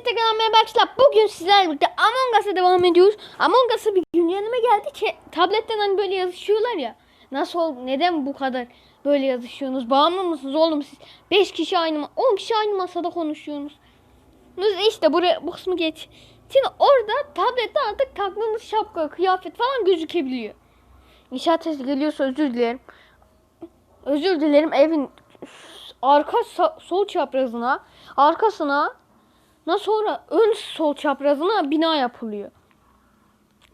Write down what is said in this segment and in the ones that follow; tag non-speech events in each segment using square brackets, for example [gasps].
Herkese tekrar merhaba arkadaşlar. Bugün sizlerle birlikte Among Us'a devam ediyoruz. Among Us'a bir güncelleme geldi ki tabletten hani böyle yazışıyorlar ya. Nasıl? Neden bu kadar böyle yazışıyorsunuz? Bağımlı mısınız oğlum siz? 5 kişi aynı ma- 10 kişi aynı masada konuşuyorsunuz. İşte buraya bu kısmı geç. Şimdi orada tablette artık taktığınız şapka, kıyafet falan gözükebiliyor. İnşaat sesi geliyorsa özür dilerim. Özür dilerim evin arka sol çaprazına, arkasına, na sonra ön sol çaprazına bina yapılıyor.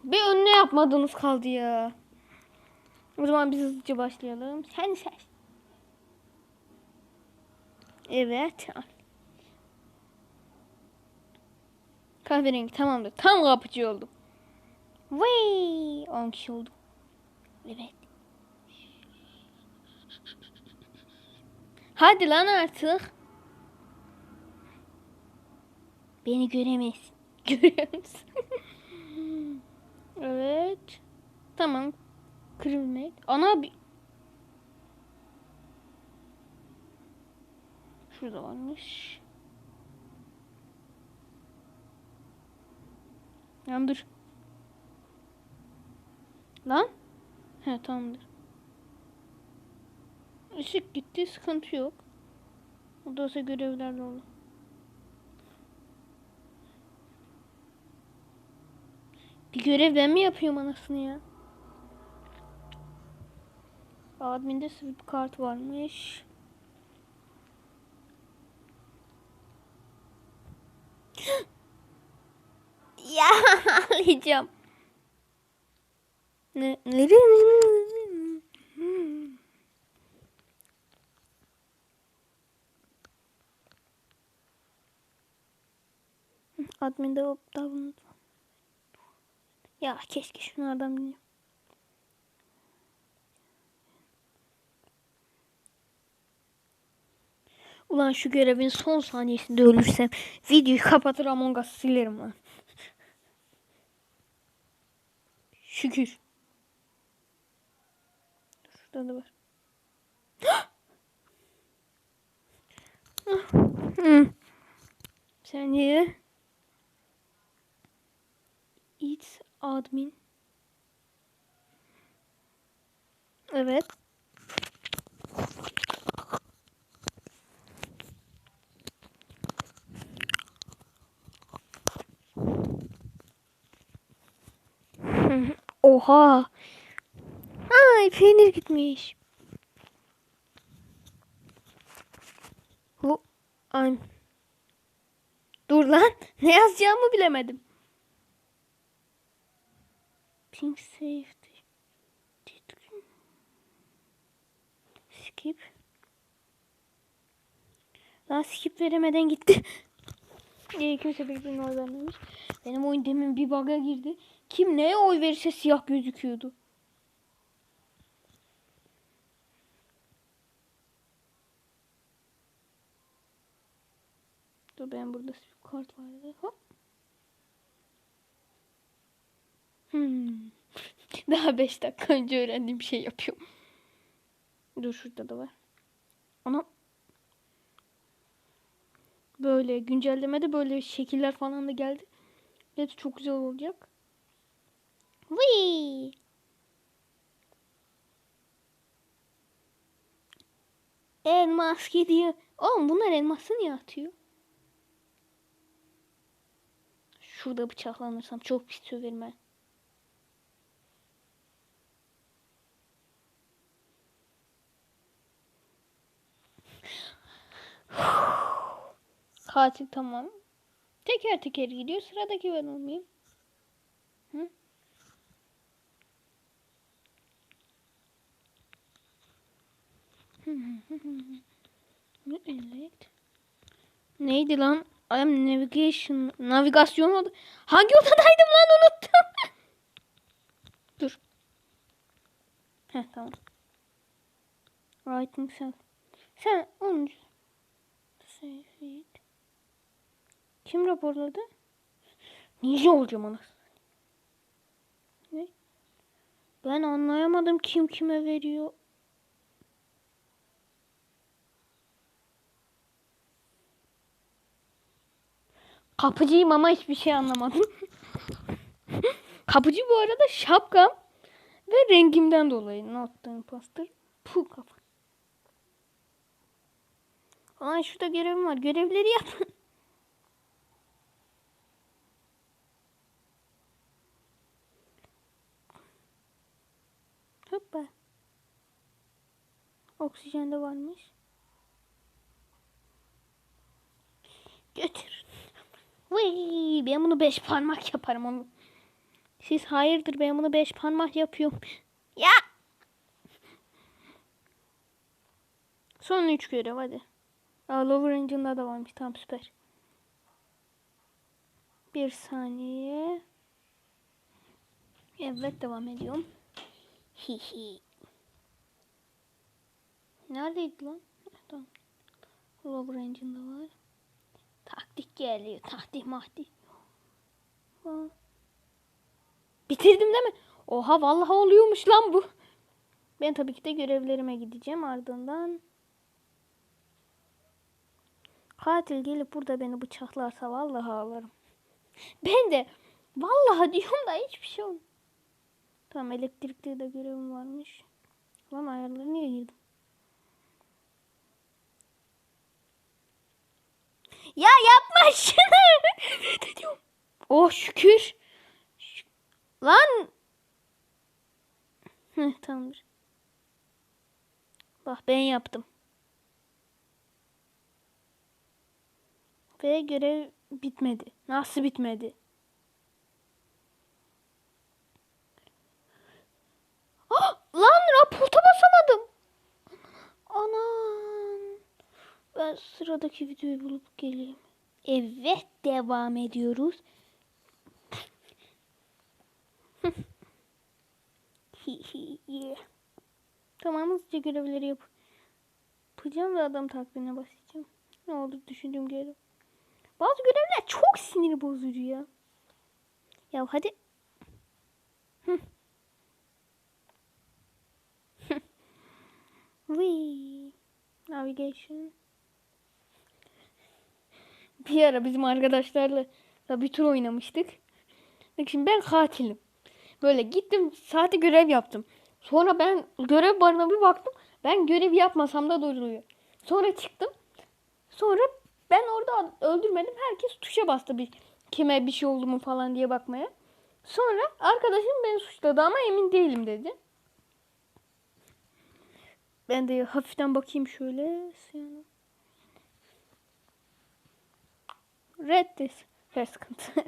Bir önüne yapmadığınız kaldı ya. O zaman biz hızlıca başlayalım. Sen sen. Evet. Kahverengi tamamdır. Tam kapıcı oldum. Vay! 10 kişi oldum. Evet. Hadi lan artık. Beni göremez. [laughs] Görüyor evet. Tamam. Kırılmayın. Ana bir... Şurada varmış. Tamam dur. Lan? He tamamdır. Işık gitti sıkıntı yok. O da olsa görevler dolu. Görev ben mi yapıyorum anasını ya? Admin'de sweep kart varmış. [gasps] ya ağlayacağım. Ne? Admin'de hop davranış. Ya keşke şunlardan birini. Ulan şu görevin son saniyesinde ölürsem videoyu kapatır Among Us silerim lan. Şükür. Şurada da var. [gasps] Hmm. Saniye. It's admin. Evet. Oha. Ay peynir gitmiş. Bu an. Dur lan. Ne yazacağımı bilemedim. Pink safety. Skip. Lan skip veremeden gitti. [laughs] İyi kimse birbirine oy vermemiş. Benim oyun demin bir bug'a girdi. Kim neye oy verirse siyah gözüküyordu. Dur ben burada kart vardı. Hop. Hmm. Daha 5 dakika önce öğrendiğim şey yapıyorum. Dur şurada da var. Ana. Böyle güncellemede böyle şekiller falan da geldi. Evet çok güzel olacak. Vii. Elmas gidiyor. Oğlum bunlar elması niye atıyor? Şurada bıçaklanırsam çok pis söverim ben. Katil tamam. Teker teker gidiyor. Sıradaki ben olmayayım. Hı? [laughs] Evet. Neydi lan? I am navigation. Navigasyon oldu. Hangi odadaydım lan unuttum. [laughs] Dur. Heh tamam. Writing self. Sen 10. Save it. Kim raporladı? Niye olacağım anasını? Ne? Ben anlayamadım kim kime veriyor. Kapıcıyım ama hiçbir şey anlamadım. [laughs] Kapıcı bu arada şapkam ve rengimden dolayı. Not the imposter. Puh kafa. Aa şurada görevim var. Görevleri yap. [laughs] Hoppa. Oksijen de varmış. Götür. Vıy, ben bunu beş parmak yaparım onu. Siz hayırdır ben bunu beş parmak yapıyorum. Ya. Son üç görev hadi. Aa, Lower Engine'da da varmış. Tamam süper. Bir saniye. Evet devam ediyorum. Hihi. Neredeydi lan? Tamam. Lower Engine'da var. Taktik geliyor. Taktik mahdi. Bitirdim değil mi? Oha vallahi oluyormuş lan bu. Ben tabii ki de görevlerime gideceğim ardından. Katil gelip burada beni bıçaklarsa vallahi ağlarım. Ben de vallahi diyorum da hiçbir şey olmuyor. Tamam elektrikte de görevim varmış. Lan ayarları niye girdim? Ya yapma [laughs] şunu. Oh şükür. Şük- Lan. Heh, tamamdır. Bak ben yaptım. Ve görev bitmedi. Nasıl bitmedi? Ah, lan raporta basamadım. Anam. Ben sıradaki videoyu bulup geleyim. Evet devam ediyoruz. [laughs] Tamam görevleri yap yapacağım ve adam takvimine basacağım. Ne olur düşündüğüm görev. Bazı görevler çok sinir bozucu ya. Ya hadi. Hı. Wee. Navigation. Bir ara bizim arkadaşlarla da bir tur oynamıştık. Bak şimdi ben katilim. Böyle gittim saate görev yaptım. Sonra ben görev barına bir baktım. Ben görev yapmasam da duruyor. Sonra çıktım. Sonra ben orada öldürmedim. Herkes tuşa bastı bir kime bir şey oldu mu falan diye bakmaya. Sonra arkadaşım beni suçladı ama emin değilim dedi. Ben de hafiften bakayım şöyle. Red Her sıkıntı. [laughs]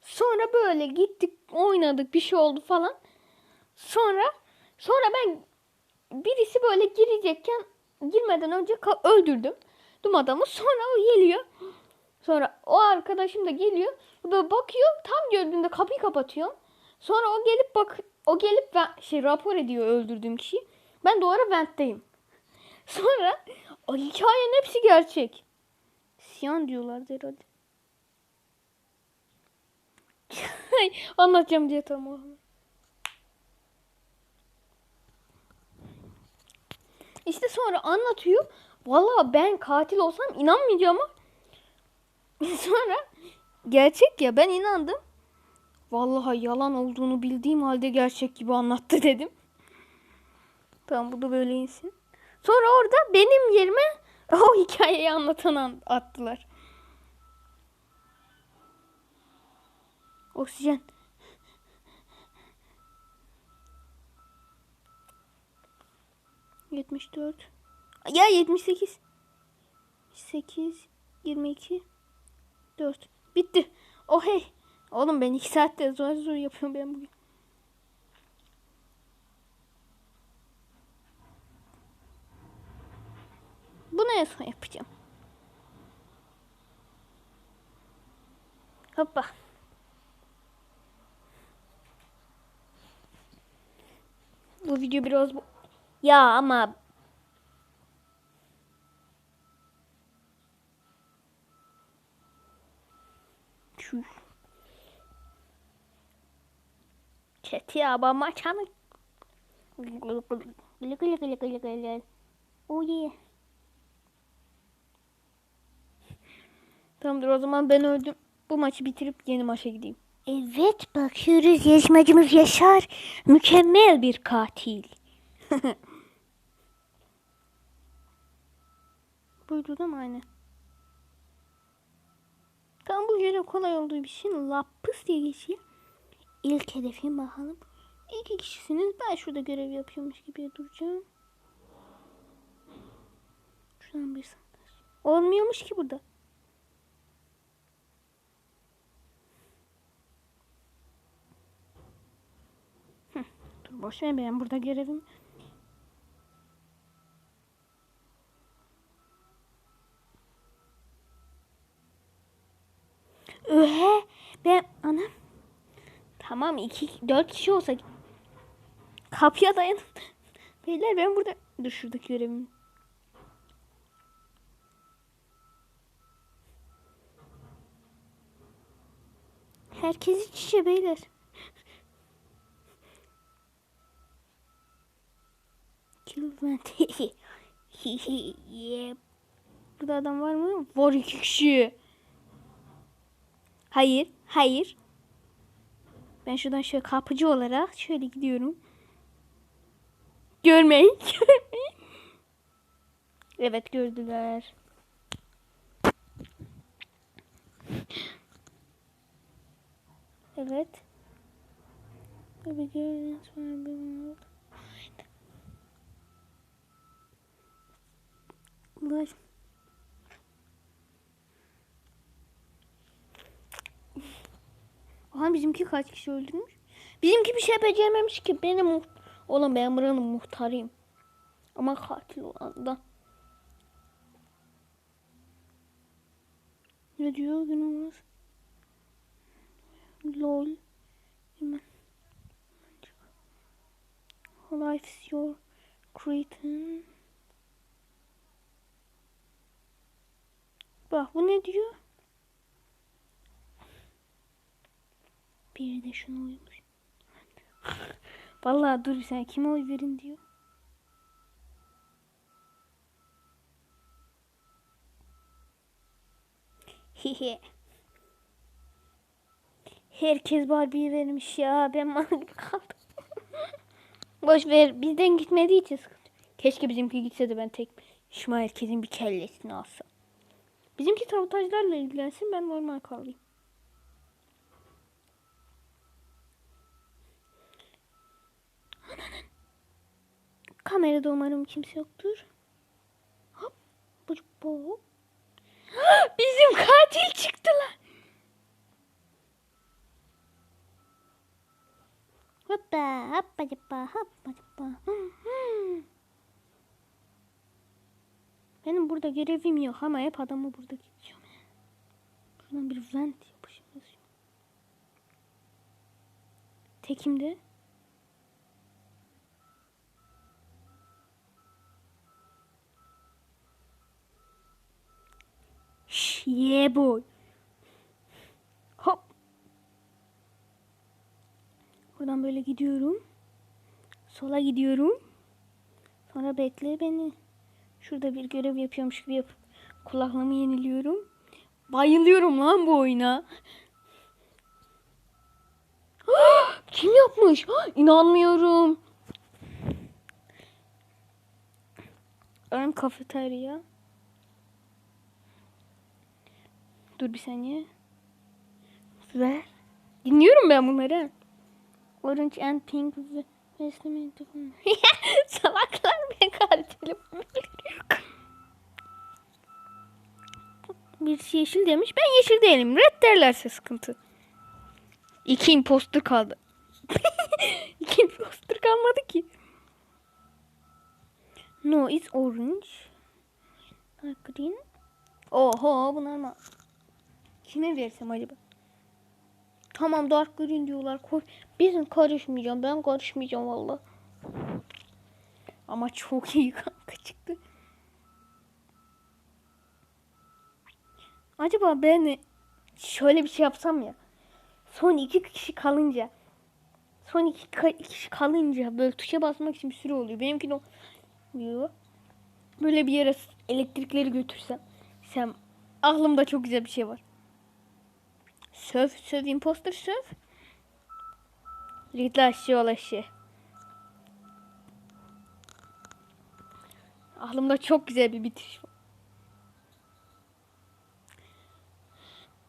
Sonra böyle gittik oynadık bir şey oldu falan. Sonra sonra ben birisi böyle girecekken girmeden önce öldürdüm. Dum adamı sonra o geliyor. Sonra o arkadaşım da geliyor. Böyle bakıyor tam gördüğünde kapıyı kapatıyor. Sonra o gelip bak o gelip ben şey rapor ediyor öldürdüğüm kişiyi. Ben doğru ventteyim. [laughs] Sonra o hikayenin hepsi gerçek. Siyan diyorlardı herhalde. [laughs] Anlatacağım diye tamam. İşte sonra anlatıyor. Valla ben katil olsam inanmayacağım ama [laughs] sonra gerçek ya ben inandım. Vallahi yalan olduğunu bildiğim halde gerçek gibi anlattı [laughs] dedim. Tamam bu da böyle insin. Sonra orada benim yerime [laughs] o hikayeyi anlatan an- attılar. Oksijen. Yetmiş dört. Ya yetmiş sekiz. Sekiz. Yirmi iki. Dört. Bitti. Oh hey. Oğlum ben iki saatte zor zor yapıyorum ben bugün. Bunu en son yapacağım. Hoppa. Bu video biraz bu... Ya ama... Gılı gılı gılı. Oh yeah. Tamam. Tamamdır o zaman ben öldüm. Bu maçı bitirip yeni maça gideyim. Evet bakıyoruz yarışmacımız Yaşar. Mükemmel bir katil. [laughs] Buydu değil mi aynı? Tam bu görev kolay olduğu için lapıs diye geçiyor. İlk hedefim bakalım. İki kişisiniz. Ben şurada görev yapıyormuş gibi duracağım. Şuradan bir sandalye. Olmuyormuş ki burada. Dur boş ver ben burada görevim. Öhe ben anam. Tamam iki dört kişi olsa kapıya dayanın. Beyler ben burada dur şuradaki görevim. Herkes iç içe beyler. Burada adam var mı? Var iki kişi. Hayır, hayır. Ben şuradan şöyle kapıcı olarak şöyle gidiyorum. Görmeyin. [laughs] Evet gördüler. Evet. Tabii var benim oldu. Aha bizimki kaç kişi öldürmüş? Bizimki bir şey becerememiş ki. Benim Oğlum ben buranın muhtarıyım. Ama katil olan da. Ne diyor günümüz? Lol. Life's your cretin. Bak bu ne diyor? Bir de şuna uymuş. Vallahi dur sen kime oy verin diyor. Hihi. Herkes Barbie'yi vermiş ya. Ben mal kaldım. [laughs] Boş ver. Bizden gitmediği için sıkıntı. Keşke bizimki gitse de ben tek şu herkesin bir kellesini alsam. Bizimki sabotajlarla ilgilensin ben normal kalayım. Kamerada umarım kimse yoktur. Hop. Bu. Bizim katil çıktı lan. Hoppa hoppa hoppa hoppa hoppa. Benim burada görevim yok ama hep adamı burada geçiyorum. Şuradan bir vent yapışırız. Tekimde. Yeah boy. Hop. Buradan böyle gidiyorum. Sola gidiyorum. Sonra bekle beni. Şurada bir görev yapıyormuş gibi yapıp kulaklığımı yeniliyorum. Bayılıyorum lan bu oyuna. [gasps] Kim yapmış? [gasps] İnanmıyorum. Ön kafeterya. Dur bir saniye. Ver. Dinliyorum ben bunları. Orange and pink. [laughs] Salaklar ben katilim. Birisi yeşil demiş. Ben yeşil değilim. Red derlerse sıkıntı. İki imposter kaldı. [laughs] İki imposter kalmadı ki. No, it's orange. Green. Oho bunlar mı? Kime versem acaba? Tamam dark green diyorlar. Koy. Bizim karışmayacağım. Ben karışmayacağım valla. Ama çok iyi kanka çıktı. Acaba ben şöyle bir şey yapsam ya. Son iki kişi kalınca son iki ka- kişi kalınca böyle tuşa basmak için bir süre oluyor. Benimki de olmuyor. Böyle bir yere elektrikleri götürsem. Sen aklımda çok güzel bir şey var. Söv, söv, imposter söv. Şey ola şey. Aklımda çok güzel bir bitiriş var.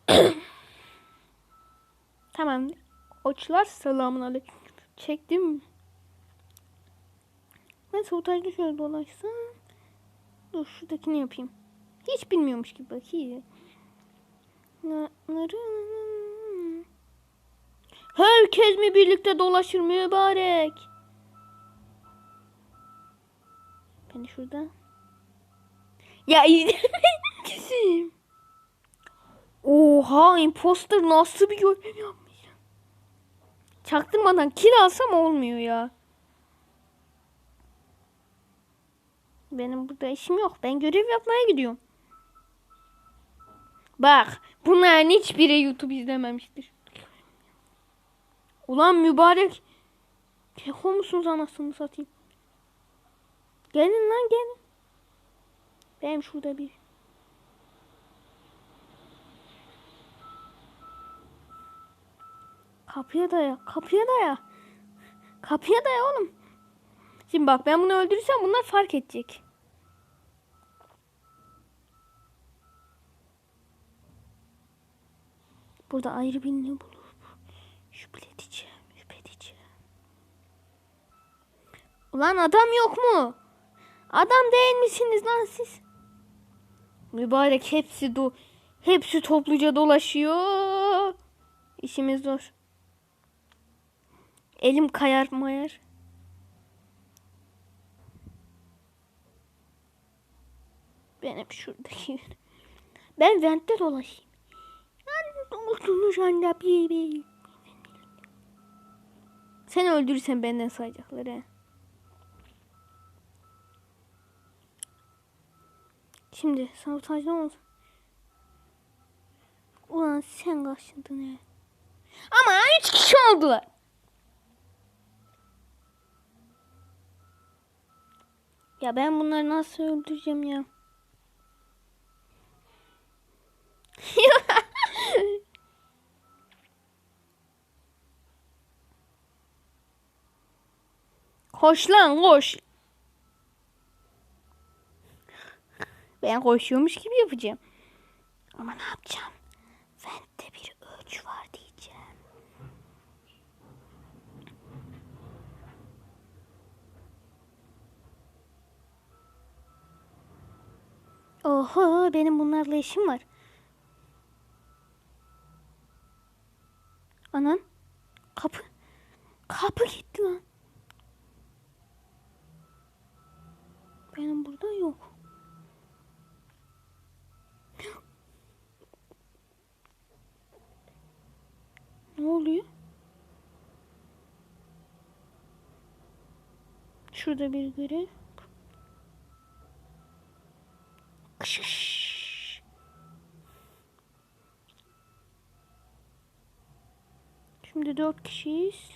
[coughs] tamam. Oçlar selamun aleyküm. Çektim. Ben sabotajda şöyle dolaşsam. Dur şuradakini yapayım. Hiç bilmiyormuş gibi bakayım. Na- narı- Herkes mi birlikte dolaşır mübarek? Ben şurada. Ya izlemeyin. [laughs] Oha imposter nasıl bir görev yapmış. Çaktırmadan kill alsam olmuyor ya. Benim burada işim yok. Ben görev yapmaya gidiyorum. Bak bunların hiçbiri YouTube izlememiştir. Ulan mübarek. Keko musunuz anasını satayım. Gelin lan gelin. Benim şurada bir. Kapıya daya. Kapıya daya. Kapıya daya oğlum. Şimdi bak ben bunu öldürürsem bunlar fark edecek. Burada ayrı birini bulup şüphe edeceğim, Ulan adam yok mu? Adam değil misiniz lan siz? Mübarek hepsi do hepsi topluca dolaşıyor. İşimiz zor. Elim kayar mayar. Benim şuradaki. Ben ventte dolaşayım. Bir. Sen öldürürsen benden sayacaklar he. Şimdi sabotajda olsun. Ulan sen kaçırdın he. Ama üç kişi oldular. Ya ben bunları nasıl öldüreceğim ya? [laughs] Koş lan koş. Ben koşuyormuş gibi yapacağım. Ama ne yapacağım? Vent'te bir ölç var diyeceğim. Oho benim bunlarla işim var. Anan kapı kapı gitti lan. Benim burada yok. Ne oluyor? Şurada bir görev. Kışış. Şimdi dört kişiyiz.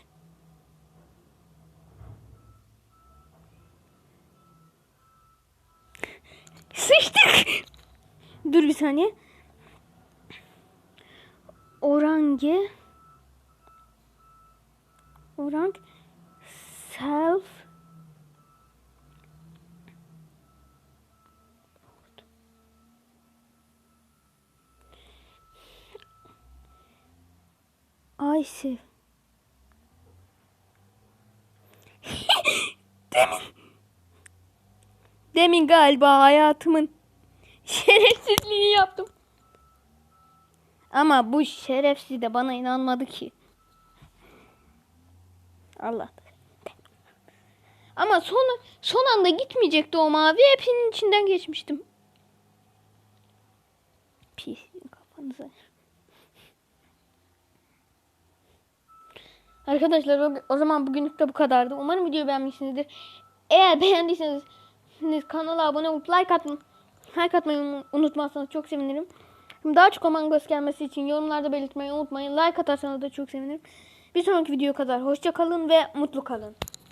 Sıçtık. Dur bir saniye. Orange. Orang. Self. Ayşe. [laughs] Demin galiba hayatımın şerefsizliğini yaptım. Ama bu şerefsiz de bana inanmadı ki. Allah. Ama son son anda gitmeyecekti o mavi. Hepsinin içinden geçmiştim. Pis kafanıza. Arkadaşlar o, o zaman bugünlük de bu kadardı. Umarım videoyu beğenmişsinizdir. Eğer beğendiyseniz kanala abone olup like atmayı, like atmayı unutmazsanız çok sevinirim. Daha çok Among Us gelmesi için yorumlarda belirtmeyi unutmayın. Like atarsanız da çok sevinirim. Bir sonraki video kadar hoşça kalın ve mutlu kalın.